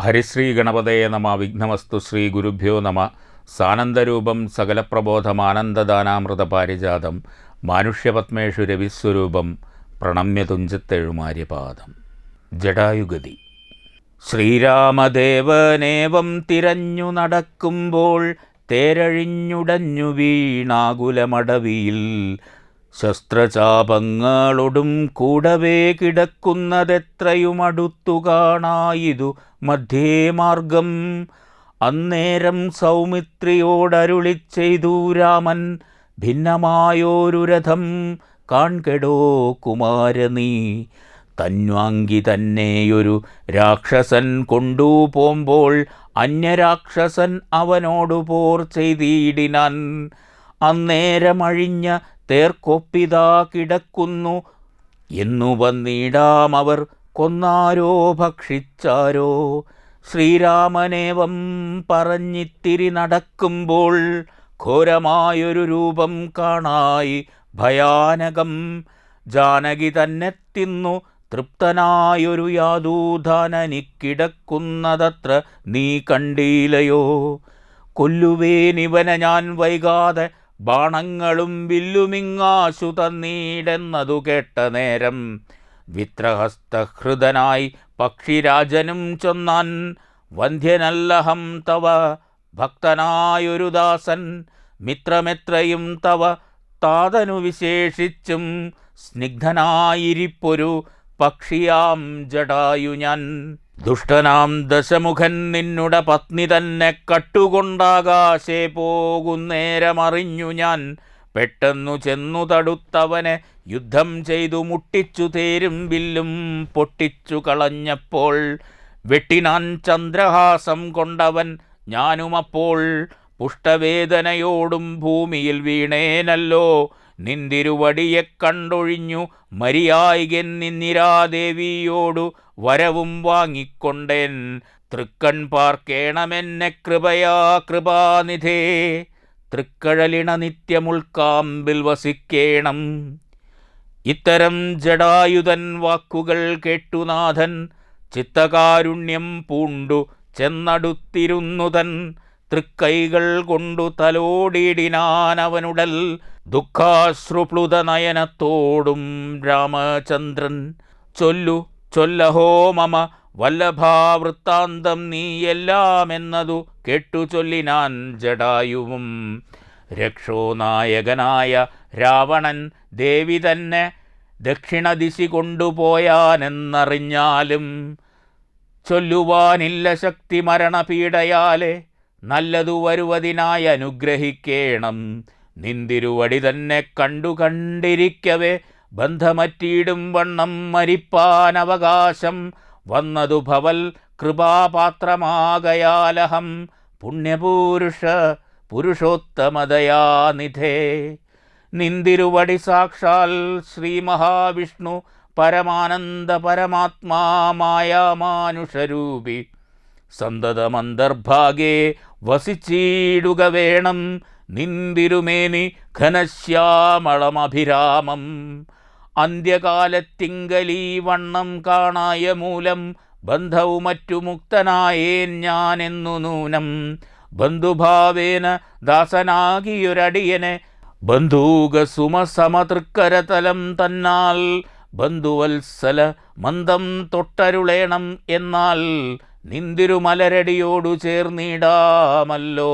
ഹരിശ്രീ ഗണപതയെ നമ വിഘ്നമസ്തു ശ്രീ ഗുരുഭ്യോ നമ. സാനന്ദരൂപം സകലപ്രബോധമാനന്ദദാനാമൃത പാരിജാതം. മാനുഷ്യപത്മേഷു രവിസ്വരൂപം പ്രണമ്യതുഞ്ചത്തെഴുമാര്യപാദം. ജഡായുഗതി ശ്രീരാമദേവനേവം തിരഞ്ഞു നടക്കുമ്പോൾ തേരഴിഞ്ഞുടഞ്ഞു വീണാകുലമടവിയിൽ ശസ്ത്രചാപങ്ങളൊടും കൂടവേ കിടക്കുന്നതെത്രയും അടുത്തു കാണായിതു മധ്യേ മാർഗം അന്നേരം സൗമിത്രിയോടരുളി ചെയ്തു രാമൻ ഭിന്നമായോരു രഥം കാൺകെടോ കുമാരനീ തന്വാങ്കി തന്നെയൊരു രാക്ഷസൻ കൊണ്ടുപോകുമ്പോൾ അന്യരാക്ഷസൻ അവനോടു പോർ ചെയ്തിടിനാൻ. അന്നേരമഴിഞ്ഞ തേർക്കൊപ്പിതാ കിടക്കുന്നു. എന്നു വന്നിടാം അവർ. കൊന്നാരോ ഭക്ഷിച്ചാരോ? ശ്രീരാമനേവം പറഞ്ഞിത്തിരി നടക്കുമ്പോൾ ഘോരമായൊരു രൂപം കാണായി. ഭയാനകം. ജാനകി തന്നെ തിന്നു. തൃപ്തനായൊരു യാദൂധാനനിക്കിടക്കുന്നതത്ര നീ കണ്ടീലയോ കൊല്ലുവേനിവനെ ഞാൻ വൈകാതെ ബാണങ്ങളും വില്ലുമിങ്ങാശു തന്നീടെന്നതു കേട്ട നേരം വിത്രഹസ്തഹൃദനായി പക്ഷിരാജനും ചൊന്നാൻ വന്ധ്യനല്ലഹം തവ ഭക്തനായൊരു ദാസൻ മിത്രമെത്രയും തവ താതനു വിശേഷിച്ചും സ്നിഗ്ധനായിരിപ്പൊരു പക്ഷിയാം ജടായു ഞാൻ ദുഷ്ടനാം ദശമുഖൻ നിന്നുട പത്നി തന്നെ കട്ടുകൊണ്ടാകാശേ പോകുന്നേരമറിഞ്ഞു ഞാൻ. പെട്ടെന്നു ചെന്നു തടുത്തവനെ യുദ്ധം ചെയ്തു മുട്ടിച്ചു തേരും വില്ലും പൊട്ടിച്ചു കളഞ്ഞപ്പോൾ വെട്ടിനാൻ ചന്ദ്രഹാസം കൊണ്ടവൻ ഞാനുമപ്പോൾ പുഷ്ടവേദനയോടും ഭൂമിയിൽ വീണേനല്ലോ. നിന്തിരുവടിയെ കണ്ടൊഴിഞ്ഞു മരിയായികൻ നിന്നിരാദേവിയോടു വരവും വാങ്ങിക്കൊണ്ടേൻ. തൃക്കൺ പാർക്കേണമെന്നെ കൃപയാ കൃപാനിധേ. തൃക്കഴലിണ നിത്യമുൾക്കാമ്പിൽ വസിക്കേണം. ഇത്തരം ജടായുധൻ വാക്കുകൾ കേട്ടുനാഥൻ ചിത്തകാരുണ്യം പൂണ്ടു ചെന്നടുത്തിരുന്നുതൻ തൃക്കൈകൾ കൊണ്ടു തലോടിയിടിനാൻ അവനുടൽ ദുഃഖാശ്രുപ്ലുത നയനത്തോടും രാമചന്ദ്രൻ ചൊല്ലു ചൊല്ലഹോ മമ വല്ലഭാവൃത്താന്തം നീ എല്ലാമെന്നതു കേട്ടു ചൊല്ലിനാൻ ജടായുവും രക്ഷോനായകനായ രാവണൻ ദേവി തന്നെ ദക്ഷിണദിശി കൊണ്ടുപോയാനെന്നറിഞ്ഞാലും ചൊല്ലുവാനില്ല ശക്തി മരണപീഡയാലെ നല്ലതു വരുവതിനായി അനുഗ്രഹിക്കേണം. നിന്തിരുവടി തന്നെ കണ്ടു കണ്ടിരിക്കവേ ബന്ധമറ്റിയിടും വണ്ണം മരിപ്പാൻ അവകാശം. വന്നതു ഭവൽ കൃപാപാത്രമാകയാലഹം. പുണ്യപൂരുഷ പുരുഷോത്തമദയാനിധേ. നിന്തിരുവടി സാക്ഷാൽ ശ്രീ മഹാവിഷ്ണു പരമാനന്ദ പരമാത്മാമായ മാനുഷരൂപി. സന്തതമന്തർഭാഗേ വസിച്ചിടുക വേണം നിന്തിരുമേനി ഘനശ്യാമളമഭിരാമം. അന്ത്യകാലത്തിങ്കലീ വണ്ണം കാണായ മൂലം ബന്ധവും മറ്റു മുക്തനായേൻ ഞാനെന്നു നൂനം. ബന്ധുഭാവേന ദാസനാകിയൊരടിയനെ ബന്ധൂക സുമസമതൃക്കരതലം തന്നാൽ ബന്ധുവത്സല മന്ദം തൊട്ടരുളേണം എന്നാൽ നിന്തിരുമലരടിയോടു ചേർന്നിടാമല്ലോ.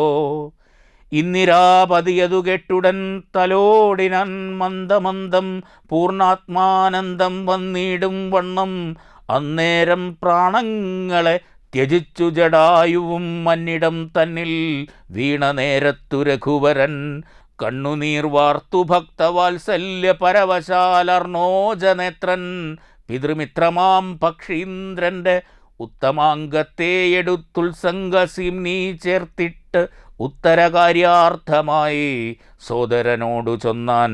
ഇന്ദിരാപതിയതു കെട്ടുടൻ തലോടിനൻ മന്ദമന്ദം പൂർണാത്മാനന്ദം വന്നിടും വണ്ണം. അന്നേരം പ്രാണങ്ങളെ ത്യജിച്ചു ജടായുവും മന്നിടം തന്നിൽ വീണ നേരത്തു രഘുവരൻ. കണ്ണുനീർ വാർത്തു ഭക്തവാത്സല്യ പരവശാലർണോജനേത്രൻ പിതൃമിത്രമാം പക്ഷീന്ദ്രന്റെ ഉത്തമാംഗത്തെ എടുത്തുത്സംഗസിം നീ ചേർത്തിട്ട് ഉത്തരകാര്യാർത്ഥമായി സോദരനോടു ചൊന്നാൻ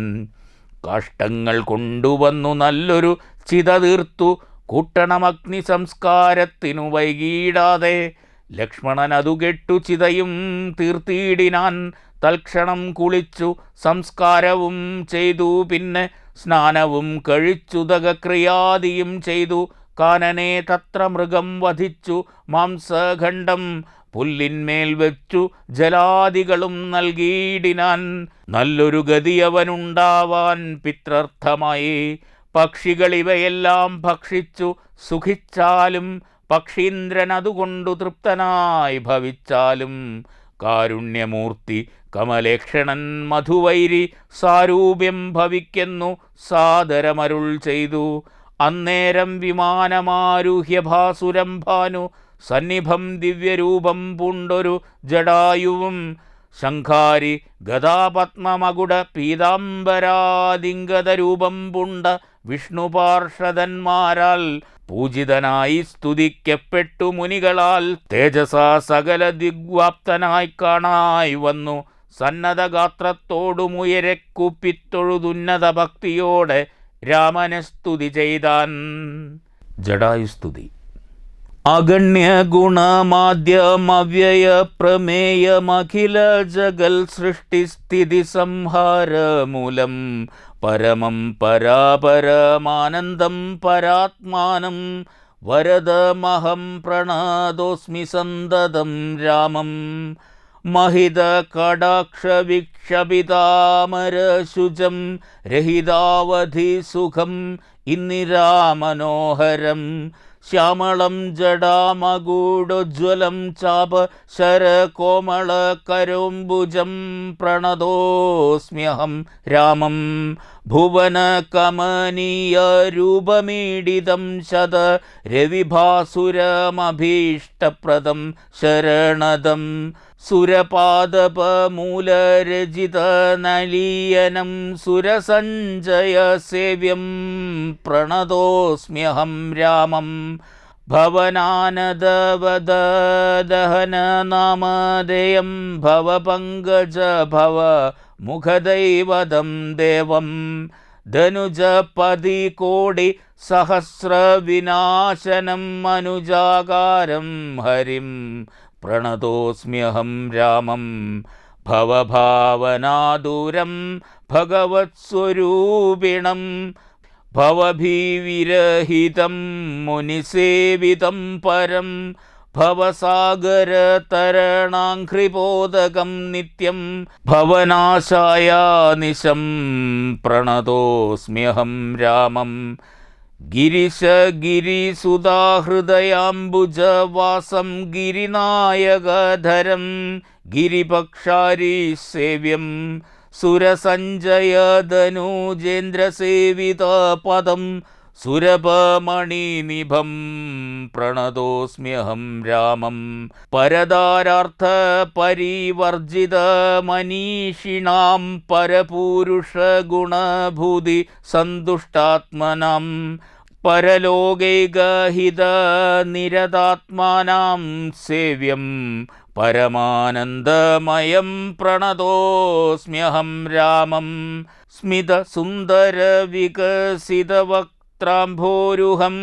കാഷ്ടങ്ങൾ കൊണ്ടുവന്നു നല്ലൊരു ചിത തീർത്തു കൂട്ടണമഗ്നി സംസ്കാരത്തിനു വൈകിടാതെ ലക്ഷ്മണൻ അതു കെട്ടു ചിതയും തീർത്തിയിടിനാൻ തൽക്ഷണം കുളിച്ചു സംസ്കാരവും ചെയ്തു. പിന്നെ സ്നാനവും കഴിച്ചുതകക്രിയാദിയും ചെയ്തു. കാനനെ തത്ര മൃഗം വധിച്ചു മാംസഖണ്ഡം പുല്ലിന്മേൽ വെച്ചു ജലാദികളും നൽകിയിടിനാൻ. നല്ലൊരു ഗതിയവനുണ്ടാവാൻ പിത്രർത്ഥമായി. പക്ഷികൾ ഇവയെല്ലാം ഭക്ഷിച്ചു സുഖിച്ചാലും പക്ഷീന്ദ്രൻ അതുകൊണ്ടു തൃപ്തനായി ഭവിച്ചാലും. കാരുണ്യമൂർത്തി കമലേക്ഷണൻ മധുവൈരി സാരൂപ്യം ഭവിക്കുന്നു സാദരമരുൾ ചെയ്തു. അന്നേരം വിമാനമാരുഹ്യ ഭാസുരം ഭാനു സന്നിഭം ദിവ്യരൂപം പൂണ്ടൊരു ജടായുവും ശംഖാരി ഗതാപത്മമകുട പീതാംബരാതിങ്കതരൂപം പുണ്ട വിഷ്ണുപാർഷദന്മാരാൽ പൂജിതനായി സ്തുതിക്കപ്പെട്ടു മുനികളാൽ തേജസാ സകല ദിഗ്വാപ്തനായി കാണായി വന്നു. സന്നദ്ധഗാത്രത്തോടുമുയരെ കുപ്പിത്തൊഴുതുന്നത ഭക്തിയോടെ രാമനെ സ്തുതി ചെയ്താൻ. ജടായുസ്തുതി അഗണ്യ ഗുണമാദ്യമവ്യയ പ്രമേയമഖില ജഗൽ സൃഷ്ടിസ്ഥിതി സംഹാരമൂലം പരമം പരാപരമാനന്ദം പരാത്മാനം. വരദമഹം പ്രണാദോസ്മി സന്തതം രാമം. महिद कडाक्षवीक्षपितामरशुजं रहितावधिसुखम् इन्निरामनोहरं श्यामलं जडामगूढोज्ज्वलं चाप शरकोमलकरोम्बुजं प्रणतोऽस्म्यहं रामं भुवनकमनीयरूपमीडितं शत रविभासुरमभीष्टप्रदं शरणदम् സുരപാദപമൂലരചിതനലീയനം സുരസഞ്ജയസേവ്യം പ്രണതോസ്മ്യഹം രാമം ഭവനാനദവദഹനനാമധേയം ഭവപങ്കജ ഭവ മുഖദൈവതം ദേവം ധനുജപതി കോടി സഹസ്രവിനാശനം മനുജാകാരം ഹരിം പ്രണതോസ്മ്യഹം രാമം ഭവഭാവനാദൂരം ഭഗവത്സ്വരൂപിണം ഭവഭീവിരഹിതം മുനിസേവിതം പരം ഭവസാഗരതരണാഘ്രിബോധകം നിത്യം ഭവനാശായ നിശം പ്രണതോസ്മ്യഹം രാമം. ഗിരിശഗിരിസുതാഹൃദയാംബുജവാസം ഗിരിനായകധരം ഗിരിപക്ഷാരീസേവ്യം സേവ്യം. സുരസഞ്ജയധനൂജേന്ദ്രസേവിതപദം സുരഭമണിനിഭം പ്രണതോസ്മ്യഹം രാമം പരതാരാർത്ഥ പരിവർജിത മനീഷിണാം പരപൂരുഷഗുണഭൂതി സന്തുഷ്ടാത്മനാം പരലോകൈകഹിത നിരതാത്മാനാം സേവ്യം പരമാനന്ദമയം പ്രണതോസ്മ്യഹം രാമം സ്മിത വികസിതവക്ത്രാംഭോരുഹം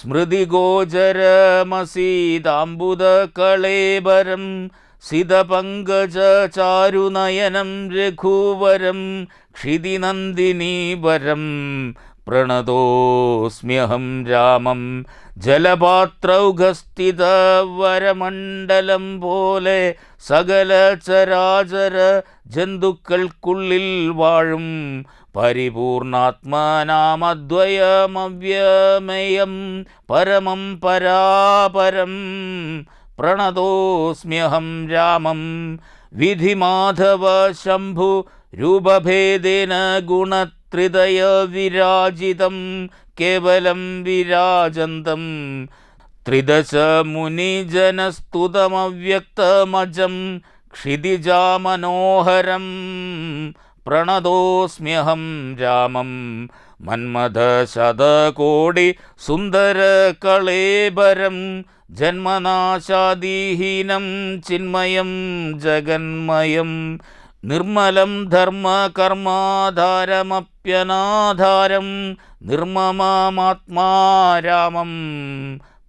സ്മൃതിഗോചരമസീതാംബുദകളേബരം സിതപങ്കജചാരുനയനം രഘുവരം. ക്ഷിതിനന്ദിനീവരം. പ്രണതോസ്മ്യഹം രാമം. ജലപാത്രൗഘസ്ഥിതവരമണ്ഡലം പോലെ സകല ചരാചര ജന്തുക്കൾക്കുള്ളിൽ വാഴും. പരിപൂർണാത്മനാമദ്വയമവ്യമയം പരമം പരാപരം പ്രണതോസ്മ്യഹം രാമം വിധിമാധവ ശംഭു രൂപഭേദേന ഗുണത്രിതയ വിരാജിതം കേവലം വിരാജന്തം ത്രിദശ മുനിജനസ്തുതമവ്യക്തമജം ക്ഷിതിജാമനോഹരം പ്രണതോസ്മ്യഹം രാമം മന്മഥ ശതകോടി സുന്ദര കളേബരം ജന്മനാശാദീഹീനം ചിന്മയം ജഗന്മയം നിർമ്മലം ധർമ്മകർമാധാരമപ്യനാധാരം നിർമ്മമാത്മാരാമം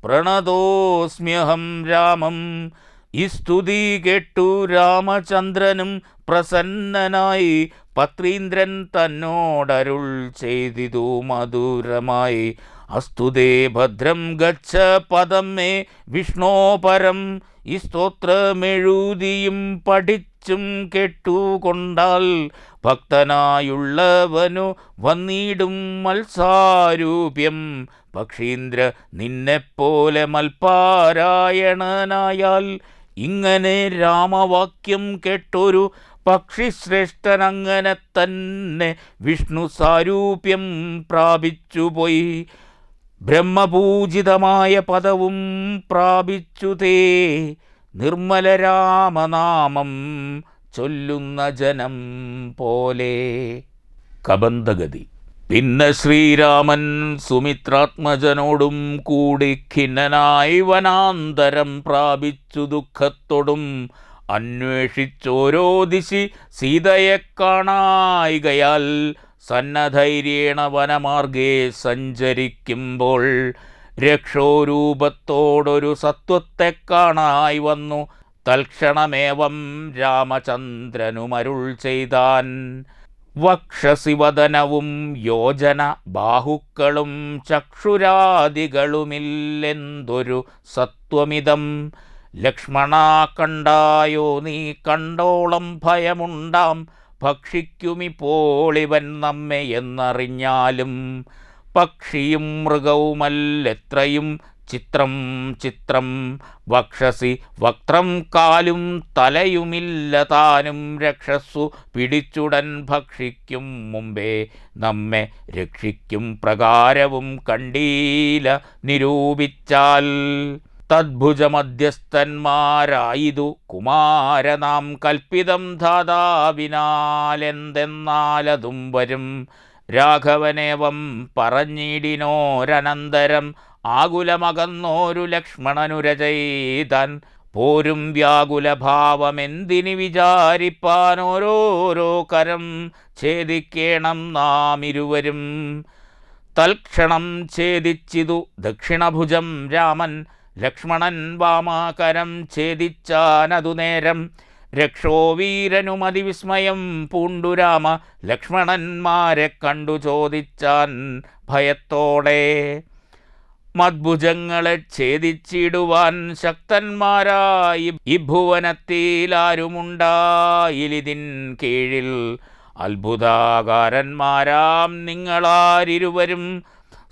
പ്രണതോസ്മ്യഹം രാമം ഈ സ്തുതി കേട്ടു രാമചന്ദ്രനും പ്രസന്നനായി പത്രീന്ദ്രൻ തന്നോടരുൾ ചെയ്തിതു മധുരമായി. അസ്തുതേ ഭദ്രം ഗച്ഛ പദം മേ വിഷ്ണോപരം. ഈ സ്തോത്രമെഴുതിയും പഠിച്ചും കേട്ടുകൊണ്ടാൽ ഭക്തനായുള്ളവനു വന്നിടും മത്സാരൂപ്യം. പക്ഷീന്ദ്ര നിന്നെപ്പോലെ മൽപാരായണനായാൽ ഇങ്ങനെ രാമവാക്യം കേട്ടൊരു പക്ഷിശ്രേഷ്ഠൻ അങ്ങനെ തന്നെ വിഷ്ണു സാരൂപ്യം പ്രാപിച്ചുപോയി. ബ്രഹ്മപൂജിതമായ പദവും പ്രാപിച്ചു തേ നിർമ്മല രാമനാമം ചൊല്ലുന്ന ജനം പോലെ. കബന്ധഗതി. പിന്നെ ശ്രീരാമൻ സുമിത്രാത്മജനോടും കൂടി ഖിന്നനായി വനാന്തരം പ്രാപിച്ചു ദുഃഖത്തോടും. അന്വേഷിച്ചോരോ ദിശി സീതയെ കാണായികയാൽ സന്നധൈര്യേണ വനമാർഗേ സഞ്ചരിക്കുമ്പോൾ രക്ഷോരൂപത്തോടൊരു സത്വത്തെ കാണായി വന്നു. തൽക്ഷണമേവം രാമചന്ദ്രനുമരുൾ ചെയ്താൻ വക്ഷസിവദനവും യോജന ബാഹുക്കളും ചക്ഷുരാദികളുമില്ലെന്തൊരു സത്വമിതം. ലക്ഷ്മണ കണ്ടായോ നീ? കണ്ടോളം ഭയമുണ്ടാം. ഭക്ഷിക്കുമിപ്പോളിവൻ നമ്മെ എന്നറിഞ്ഞാലും പക്ഷിയും മൃഗവുമല്ലെത്രയും ചിത്രം ചിത്രം. വക്ഷസി വക്ത്രം കാലും തലയുമില്ല താനും. രക്ഷസ്സു പിടിച്ചുടൻ ഭക്ഷിക്കും മുമ്പേ നമ്മെ രക്ഷിക്കും. പ്രകാരവും കണ്ടീല നിരൂപിച്ചാൽ തദ്ഭുജമധ്യസ്ഥന്മാരായിതു കുമാരനാം കൽപ്പിതം ധാതാവിനാലെന്തെന്നാലതും വരും. രാഘവനേവം പറഞ്ഞിടിനോരനന്തരം ആകുലമകന്നോരു ലക്ഷ്മണനുരചയിതാൻ. പോരും വ്യാകുലഭാവമെന്തിനി വിചാരിപ്പാനോരോരോ കരം ഛേദിക്കേണം നാം ഇരുവരും തൽക്ഷണം ഛേദിച്ചിതു ദക്ഷിണഭുജം രാമൻ ലക്ഷ്മണൻ വാമാകരം ഛേദിച്ചാനതു നേരം രക്ഷോ വീരനുമതി രക്ഷോവീരനുമതിവിസ്മയം പൂണ്ടുരാമ ലക്ഷ്മണന്മാരെ കണ്ടു ചോദിച്ചാൻ ഭയത്തോടെ. മദ്ഭുജങ്ങളെ ഛേദിച്ചിടുവാൻ ശക്തന്മാരായി ഈ ഭുവനത്തിലാരുമുണ്ടായിലിതിൻ കീഴിൽ അത്ഭുതാകാരന്മാരാം നിങ്ങളാരിരുവരും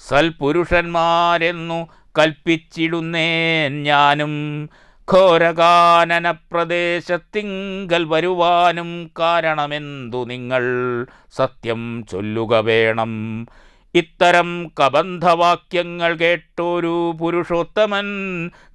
സൽപുരുഷന്മാരെന്നു കൽപ്പിച്ചിടുന്നേൻ ഞാനും. ഘോരകാനന പ്രദേശത്തിങ്കൽ വരുവാനും കാരണമെന്തു നിങ്ങൾ സത്യം ചൊല്ലുക വേണം. ഇത്തരം കബന്ധവാക്യങ്ങൾ കേട്ടൊരു പുരുഷോത്തമൻ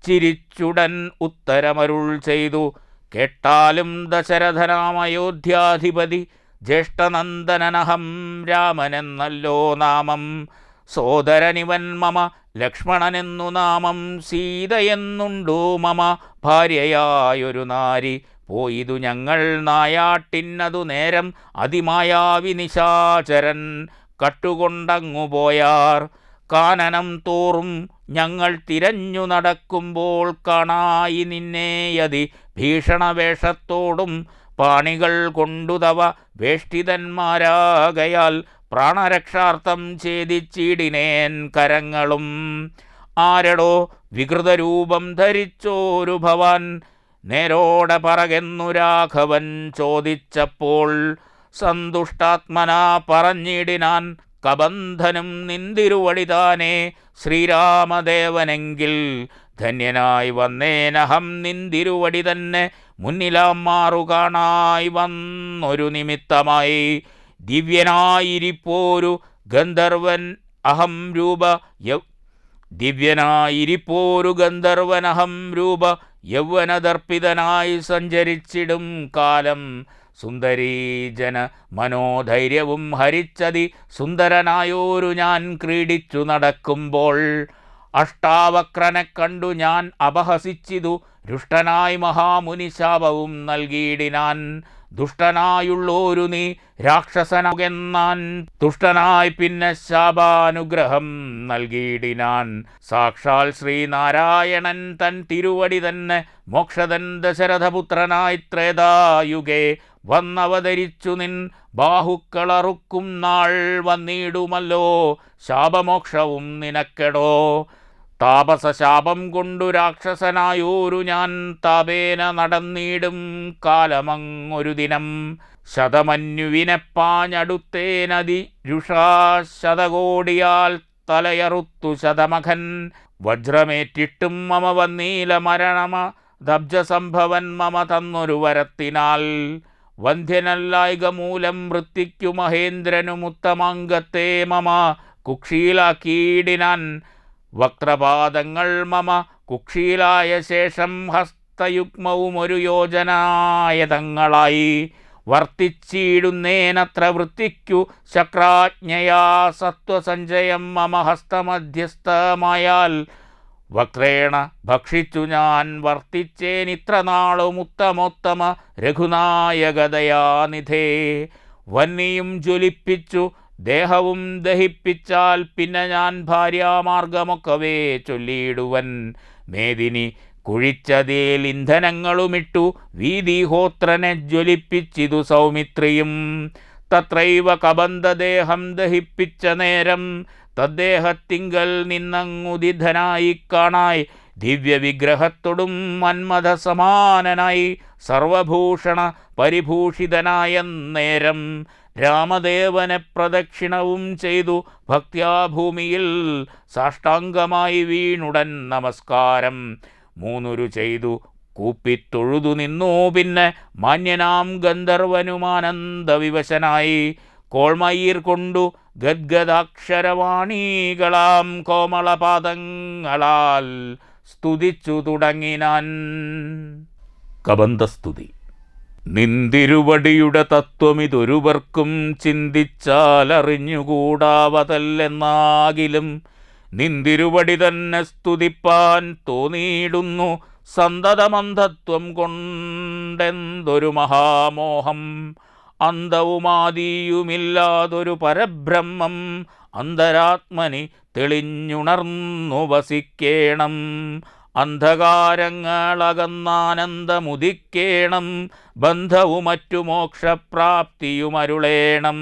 ചിരിച്ചുടൻ ഉത്തരമരുൾ ചെയ്തു. കേട്ടാലും ദശരഥനാമയോധ്യാധിപതി ജ്യേഷ്ഠനന്ദനനഹം രാമനെന്നല്ലോ നാമം. സോദരനിവൻ മമ ലക്ഷ്മണനെന്നു നാമം സീതയെന്നുണ്ടു മമ? ഭാര്യയായൊരു നാരി പോയിതു ഞങ്ങൾ നായാട്ടിന്നതു നേരം അതിമായാവി നിശാചരൻ കട്ടുകൊണ്ടങ്ങു പോയാർ. കാനനം തോറും ഞങ്ങൾ തിരഞ്ഞു നടക്കുമ്പോൾ കാണായി നിന്നേയതി ഭീഷണവേഷത്തോടും പാണികൾ കൊണ്ടുതവ വേഷ്ടിതന്മാരാകയാൽ പ്രാണരക്ഷാർത്ഥം ഛേദിച്ചിടിനേൻ കരങ്ങളും. ആരടോ വികൃതരൂപം ധരിച്ചോരു ഭവാൻ. നേരോടെ പറകെന്നു രാഘവൻ ചോദിച്ചപ്പോൾ സന്തുഷ്ടാത്മനാ പറഞ്ഞിടിനാൻ കബന്ധനും നിന്തിരുവടിതാനേ. ശ്രീരാമദേവനെങ്കിൽ ധന്യനായി വന്നേനഹം നിന്തിരുവടി തന്നെ മുന്നിലാം മാറു കാണായി വന്നൊരു നിമിത്തമായി ദിവ്യനായിരിപ്പോരു ഗന്ധർവൻ അഹം രൂപ ദിവ്യനായിരിപ്പോരു ഗന്ധർവനഹം രൂപ യൗവനദർപ്പിതനായി സഞ്ചരിച്ചിടും കാലം. സുന്ദരീജന മനോധൈര്യവും ഹരിച്ചതി സുന്ദരനായോരു ഞാൻ ക്രീഡിച്ചു നടക്കുമ്പോൾ അഷ്ടാവക്രനെ കണ്ടു ഞാൻ അപഹസിച്ചിതു രുഷ്ടനായി മഹാമുനി ശാപവും നൽകിയിടിനാൻ ദുഷ്ടനായുള്ളോരു നീ രാക്ഷസനകെന്നാൻ തുഷ്ടനായി പിന്നെ ശാപാനുഗ്രഹം നൽകിയിടിനാൻ. സാക്ഷാൽ ശ്രീനാരായണൻ തൻ തിരുവടി തന്നെ മോക്ഷതൻ ദശരഥപുത്രനായി ത്രേതായുഗേ. വന്നവതരിച്ചു നിൻ ബാഹുക്കളറുക്കും നാൾ വന്നിടുമല്ലോ. ശാപമോക്ഷവും നിനക്കെടോ. താപസശാപം കൊണ്ടു രാക്ഷസനായോരു ഞാൻ താപേന നടന്നിടും കാലമങ്ങൊരു ദിനം. ശതമന്യുവിനെ പാഞ്ഞടുത്തേനതി രുഷാ ശതകോടിയാൽ തലയറുത്തു ശതമഖൻ. വജ്രമേറ്റിട്ടും മമ വന്നീല മരണമ ദബ്ജസംഭവൻ മമ തന്നൊരു വരത്തിനാൽ. വന്ധ്യനല്ലായിക മൂലം വൃത്തിക്കു മഹേന്ദ്രനുമുത്തമാംഗത്തെ മമ കുക്ഷീലാക്കിയിടിനാൻ. വക്രപാദങ്ങൾ മമ കുക്ഷീലായ ശേഷം ഹസ്തയുഗ്മവും ഒരു യോജനായതങ്ങളായി വർത്തിച്ചിടുന്നേനത്ര വൃത്തിക്കു ശക്രാജ്ഞയാ സത്വസഞ്ചയം മമ ഹസ്തമധ്യസ്ഥമായാൽ വക്രേണ ഭക്ഷിച്ചു ഞാൻ വർത്തിച്ചേനിത്ര നാളും ഉത്തമോത്തമ രഘുനായകതയാനിധേ വന്നിയും ജ്വലിപ്പിച്ചു ദേഹവും ദഹിപ്പിച്ചാൽ പിന്നെ ഞാൻ ഭാര്യാമാർഗമൊക്കവേ ചൊല്ലിയിടുവൻ. മേദിനി കുഴിച്ചതേൽ ഇന്ധനങ്ങളുമിട്ടു വീതിഹോത്രനെ ജ്വലിപ്പിച്ചിതു സൗമിത്രിയും. തത്രൈവ കബന്ധദേഹം ദഹിപ്പിച്ച നേരം തദ്ദേഹത്തിങ്കൽ നിന്നങ്ങുദിധനായി കാണായി ദിവ്യവിഗ്രഹത്തോടും മന്മഥ സമാനനായി സർവഭൂഷണ പരിഭൂഷിതനായ നേരം രാമദേവനെ പ്രദക്ഷിണവും ചെയ്തു ഭക്ത്യാഭൂമിയിൽ സാഷ്ടാംഗമായി വീണുടൻ നമസ്കാരം. മൂന്നുരു ചെയ്തു കൂപ്പിത്തൊഴുതു നിന്നു. പിന്നെ മാന്യനാം ഗന്ധർവനുമാനന്ദവിവശനായി കോൾമയീർ കൊണ്ടു ഗദ്ഗദാക്ഷരവാണികളാം കോമളപാദങ്ങളാൽ സ്തുതിച്ചു തുടങ്ങിനാൻ. കബന്ധസ്തുതി. നിന്തിരുവടിയുടെ തത്വമിതൊരുവർക്കും ചിന്തിച്ചാൽ അറിഞ്ഞുകൂടാവതല്ലെന്നാകിലും നിന്തിരുവടി തന്നെ സ്തുതിപ്പാൻ തോന്നിയിടുന്നു സന്തതമന്ധത്വം കൊണ്ടെന്തൊരു മഹാമോഹം. അന്തവുമാതിയുമില്ലാതൊരു പരബ്രഹ്മം അന്തരാത്മനി തെളിഞ്ഞുണർന്നു വസിക്കേണം. അന്ധകാരങ്ങളകന്നാനന്ദമുദിക്കേണം ബന്ധവും മറ്റു മോക്ഷപ്രാപ്തിയുമരുളേണം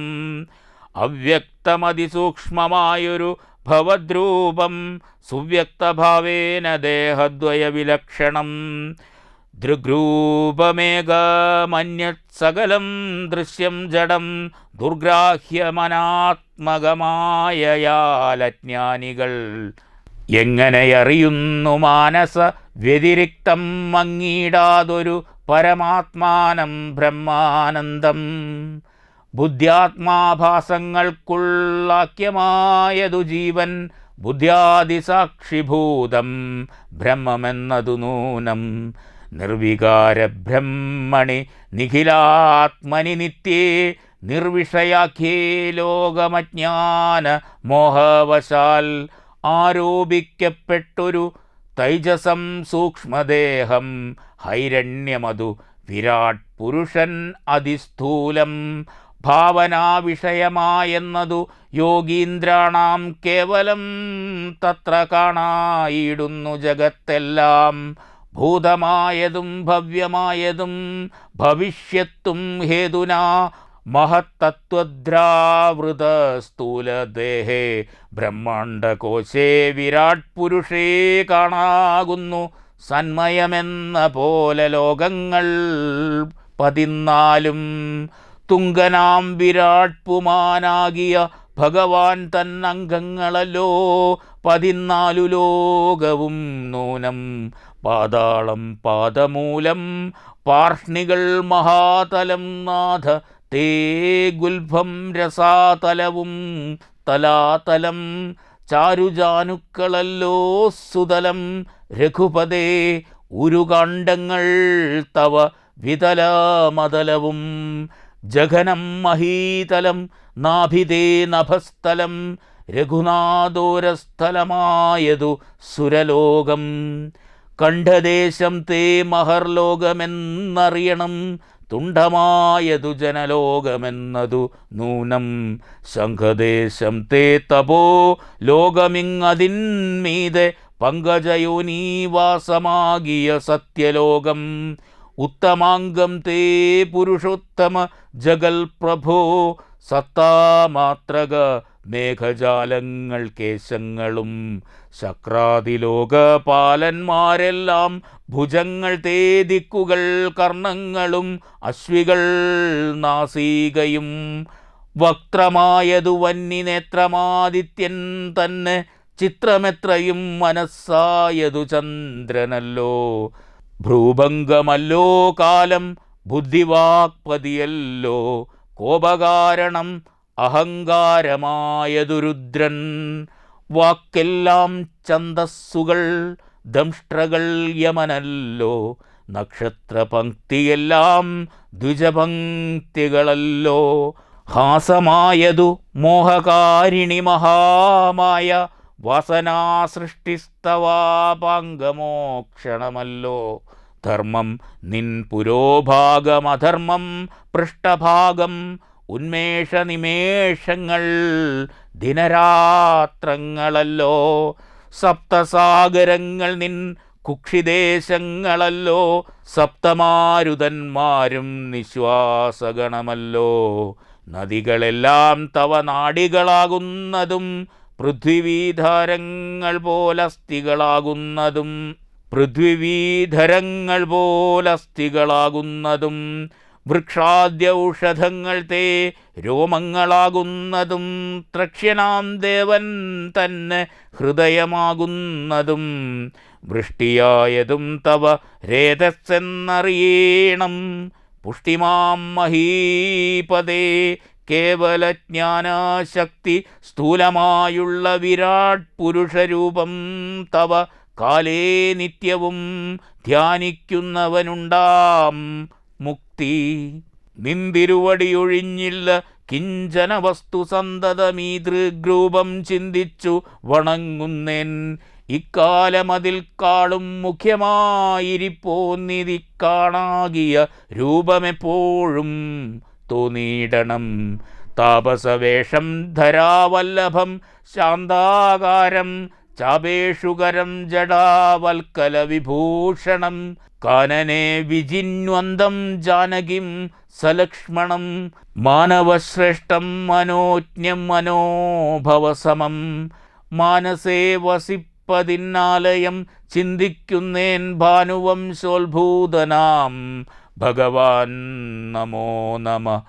അവ്യക്തമതിസൂക്ഷ്മമായൊരു ഭവദ്രൂപം സുവ്യക്തഭാവേന ദേഹദ്വയവിലക്ഷണം. ദൃഗ്രൂപമേകമന്യത് സകലം ദൃശ്യം ജഡം ദുർഗ്രാഹ്യമനാത്മകമായയാലജ്ഞാനികൾ. എങ്ങനെയറിയുന്നു മാനസ വ്യതിരിക്തം മങ്ങിയിടാതൊരു പരമാത്മാനം ബ്രഹ്മാനന്ദം. ബുദ്ധ്യാത്മാഭാസങ്ങൾക്കുള്ളാക്യമായതു ജീവൻ ബുദ്ധ്യാദിസാക്ഷിഭൂതം ബ്രഹ്മമെന്നതു നൂനം. നിർവികാര ബ്രഹ്മണി നിഖിലാത്മനി നിത്യേ നിർവിഷയാഖ്യേ ലോകമജ്ഞാന മോഹവശാൽ ആരോപിക്കപ്പെട്ടൊരു തൈജസം സൂക്ഷ്മദേഹം. ഹൈരണ്യമതു വിരാട് പുരുഷൻ അതിസ്ഥൂലം. ഭാവനാവിഷയമായെന്നതു യോഗീന്ദ്രാണാം കേവലം. തത്ര കാണായിടുന്നു ജഗത്തെല്ലാം. ഭൂതമായതും ഭവ്യമായതും ഭവിഷ്യത്തും ഹേതുനാ മഹത്തത്വദ്രാവൃത സ്ഥൂലദേഹേ ബ്രഹ്മാണ്ടകോശേ വിരാട് പുരുഷേ കാണാകുന്നു. സന്മയമെന്ന പോലെ ലോകങ്ങൾ പതിനാലും തുങ്കനാം വിരാട് പുമാനാകിയ ഭഗവാൻ തന്നംഗങ്ങളല്ലോ പതിനാലു ലോകവും നൂനം. പാതാളം പാദമൂലം പാർഷ്ണികൾ മഹാതലം നാഥ തേ ഗുൽഭം രസാതലവും തലാതലം ചാരുജാനുക്കളല്ലോ സുതലം രഘുപതേ ഉരുകാണ്ഡങ്ങൾ തവ വിതലമതലവും ജഘനം മഹീതലം നാഭിതേ നഭസ്ഥലം രഘുനാഥോരസ്ഥലമായതു സുരലോകം കണ്ഠദേശം തേ മഹർലോകമെന്നറിയണം തുണ്ടമായതു ജനലോകമെന്നതു നൂനം. ശംഖദേശം തേ തപോ ലോകമിങ്ങതിന്മീതെ പങ്കജയോനീവാസമാകിയ സത്യലോകം. ഉത്തമാംഗം തേ പുരുഷോത്തമ ജഗൽ പ്രഭോ സത്താമാത്രക മേഘജാലങ്ങൾ കേശങ്ങളും ശക്രാതിലോകപാലന്മാരെല്ലാം ഭുജങ്ങൾ തേദിക്കുകൾ കർണങ്ങളും അശ്വികൾ നാസികയും വക്ത്രമായതു വന്നി നേത്രമാദിത്യൻ തന്നെ ചിത്രമെത്രയും മനസ്സായതു ചന്ദ്രനല്ലോ. ഭ്രൂഭംഗമല്ലോ കാലം ബുദ്ധിവാക്പതിയല്ലോ. കോപകാരണം അഹങ്കാരമായതു രുദ്രൻ വാക്കെല്ലാം ചന്തസ്സുകൾ ദംഷ്ട്രകൾ യമനല്ലോ. നക്ഷത്രപങ്ക്തിയെല്ലാം ദ്വിജപങ്ക്തികളല്ലോ. ഹാസമായതു മോഹകാരിണി മഹാമായ വാസനാസൃഷ്ടിസ്തവാപാംഗമോക്ഷണമല്ലോ. ധർമ്മം നിൻ പുരോഭാഗമധർമ്മം പൃഷ്ഠഭാഗം ഉന്മേഷനിമേഷങ്ങൾ ദിനരാത്രങ്ങളല്ലോ. സപ്തസാഗരങ്ങൾ നിൻ കുക്ഷിദേശങ്ങളല്ലോ. സപ്തമാരുതന്മാരും നിശ്വാസഗണമല്ലോ. നദികളെല്ലാം തവ നാടികളാകുന്നതും പൃഥ്വീധരങ്ങൾ പോലസ്ഥികളാകുന്നതും പൃഥ്വിധരങ്ങൾ പോലസ്ഥികളാകുന്നതും വൃക്ഷാദ്യൗഷധങ്ങൾ തേ രോമങ്ങളാകുന്നതും ത്രക്ഷ്യനാം ദേവൻ തന്നെ ഹൃദയമാകുന്നതും വൃഷ്ടിയായതും തവ രേതസ്സെന്നറിയണം. പുഷ്ടിമാം മഹീപദേ കേവലജ്ഞാനാശക്തി സ്ഥൂലമായുള്ള വിരാട് പുരുഷരൂപം തവ കാലേ നിത്യവും ധ്യാനിക്കുന്നവനുണ്ടാം. മുക്തി. നിന്തിരുവടിയൊഴിഞ്ഞില്ല കിഞ്ചന വസ്തു സന്തതമീതൃഗ്രൂപം ചിന്തിച്ചു വണങ്ങുന്നേൻ. ഇക്കാലമതിൽ കാളും മുഖ്യമായിരിപ്പോന്നിതി കാണാകിയ രൂപമെപ്പോഴും തോന്നിയിടണം. താപസവേഷം ധരാവല്ലഭം ശാന്താകാരം ചാപേഷുകരം ജടാവൽക്കല വിഭൂഷണം കാനനെ വിജിന്വന്തം ജാനകിം സലക്ഷ്മണം മാനവശ്രേഷ്ഠം മനോജ്ഞം മനോഭവസമം. മാനസേ വസിപ്പതിന്നാലയം ചിന്തിക്കുന്നേൻ ഭാനുവംശോത്ഭൂതനാം ഭഗവാൻ നമോ നമ.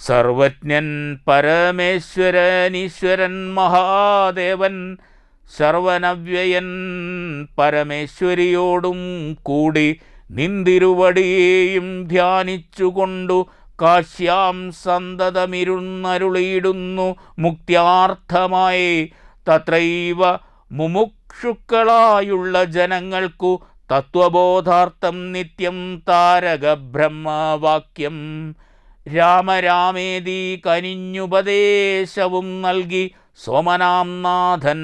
സർവജ്ഞൻ പരമേശ്വരനീശ്വരൻ മഹാദേവൻ ശർവനവ്യയൻ പരമേശ്വരിയോടും കൂടി നിന്തിരുവടിയെയും ധ്യാനിച്ചുകൊണ്ടു കാശ്യാം സന്തതമിരുന്നരുളിയിടുന്നു മുക്തിയാർത്ഥമായി. തത്രൈവ മുമുക്ഷുക്കളായുള്ള ജനങ്ങൾക്കു തത്വബോധാർത്ഥം നിത്യം താരക ബ്രഹ്മവാക്യം രാമരാമേതി കനിഞ്ഞുപദേശവും നൽകി സോമനാം നാഥൻ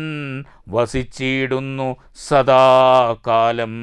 വസിച്ചിടുന്നു സദാകാലം.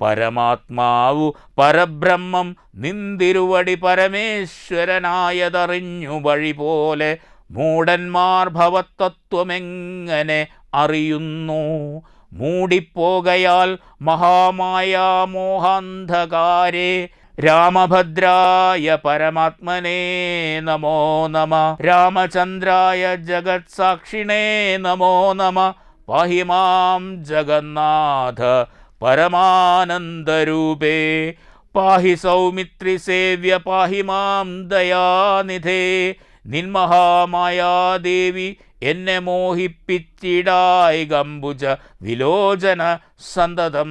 പരമാത്മാവു പരബ്രഹ്മം നിന്തിരുവടി പരമേശ്വരനായതറിഞ്ഞു വഴി പോലെ മൂടന്മാർ ഭവത്തത്വമെങ്ങനെ അറിയുന്നു? മൂടിപ്പോകയാൽ മഹാമായ മോഹാന്ധകാരേ രാമഭദ്രായ പരമാത്മനേ നമോ നമ. രാമചന്ദ്രായ ജഗത്സാക്ഷിണേ നമോ നമ. പാഹി മാം ജഗന്നാഥ പരമാനന്ദരൂപേ. പാഹി സൗമിത്രി സേവ്യ പാഹി മാം ദയാനിധേ. നിന്മഹാമായാദേവി എന്നെ മോഹിപ്പിച്ചിടായി ഗംബുജ വിലോചന സന്തതം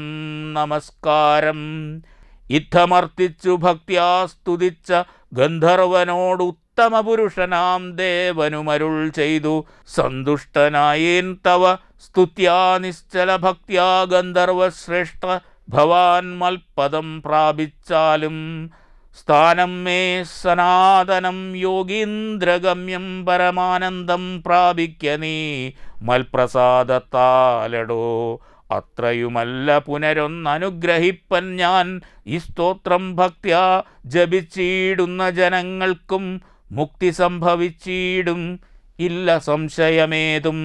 നമസ്കാരം. ഇത്തമർത്തിച്ചു ഭക്തിയാസ്തുതിച്ച ഗന്ധർവനോട് ഉത്തമ പുരുഷനാം ദേവനുമരുൾ ചെയ്തു. സന്തുഷ്ടനായേൻ തവ സ്തുത്യാ നിശ്ചല ഭക്തിയാ ഗന്ധർവശ്രേഷ്ഠ ഭവാൻ മൽപദം പ്രാപിച്ചാലും. സ്ഥാനം മേ സനാതനം യോഗീന്ദ്രഗമ്യം പരമാനന്ദം പ്രാപിക്ക നീ മൽപ്രസാദത്താലടോ. അത്രയുമല്ല പുനരൊന്നനുഗ്രഹിപ്പൻ ഞാൻ. ഈ സ്തോത്രം ഭക്ത്യ ജപിച്ചിടുന്ന ജനങ്ങൾക്കും മുക്തി സംഭവിച്ചിടും. ഇല്ല സംശയമേതും.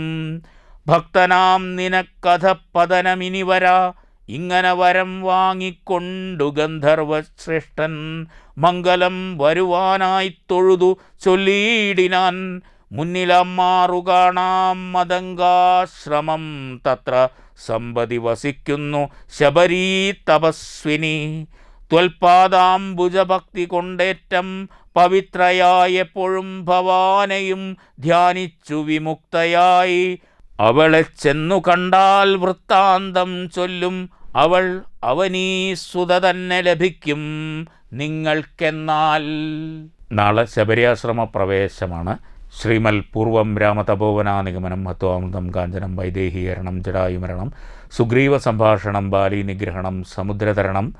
ഭക്തനാം നിനക്കഥ പതനമിനി വരാ ഇങ്ങനെ വരം വാങ്ങിക്കൊണ്ടു ഗന്ധർവശ്രേഷ്ഠൻ മംഗലം വരുവാനായി തൊഴുതു ചൊല്ലിയിടിനാൻ മുന്നിലമ്മാറു കാണാം മതങ്കാശ്രമം തത്ര സമ്പതി വസിക്കുന്നു ശബരീ തപസ്വിനി. ത്വൽപാദാംബുജഭക്തി കൊണ്ടേറ്റം പവിത്രയായെപ്പോഴും ഭവാനെയും ധ്യാനിച്ചു വിമുക്തയായി. അവളെ ചെന്നു കണ്ടാൽ വൃത്താന്തം ചൊല്ലും അവൾ അവനീ സുത തന്നെ ലഭിക്കും നിങ്ങൾക്കെന്നാൽ. നാളെ ശബരിയാശ്രമ പ്രവേശമാണ്. ശ്രീമൽ പൂർവം രാമതപോവന നിഗമനം ഹത്വാമൃതം കാഞ്ചനം വൈദേഹീകരണം ജടായുമരണം സുഗ്രീവ സംഭാഷണം ബാലി നിഗ്രഹണം സമുദ്രതരണം.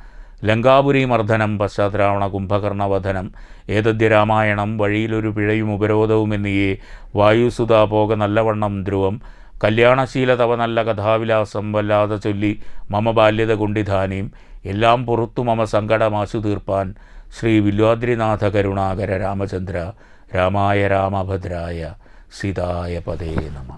ലങ്കാപുരി മർദ്ദനം പശ്ചാത്തരാവണ കുംഭകർണവധനം. ഏതദ്യ രാമായണം വഴിയിലൊരു പിഴയും ഉപരോധവും എന്നിയേ വായുസുത പോക നല്ലവണ്ണം ധ്രുവം. കല്യാണശീല തവ നല്ല കഥാവിലാസം വല്ലാതെ ചൊല്ലി മമ ബാല്യത കൊണ്ടിധാനീം. എല്ലാം പുറത്തു മമ സങ്കടമാശു തീർപ്പാൻ ശ്രീ വില്വാദ്രിനാഥ കരുണാകര രാമചന്ദ്ര. രാമായ രാമഭദ്രായ സീതായ പതേ നമ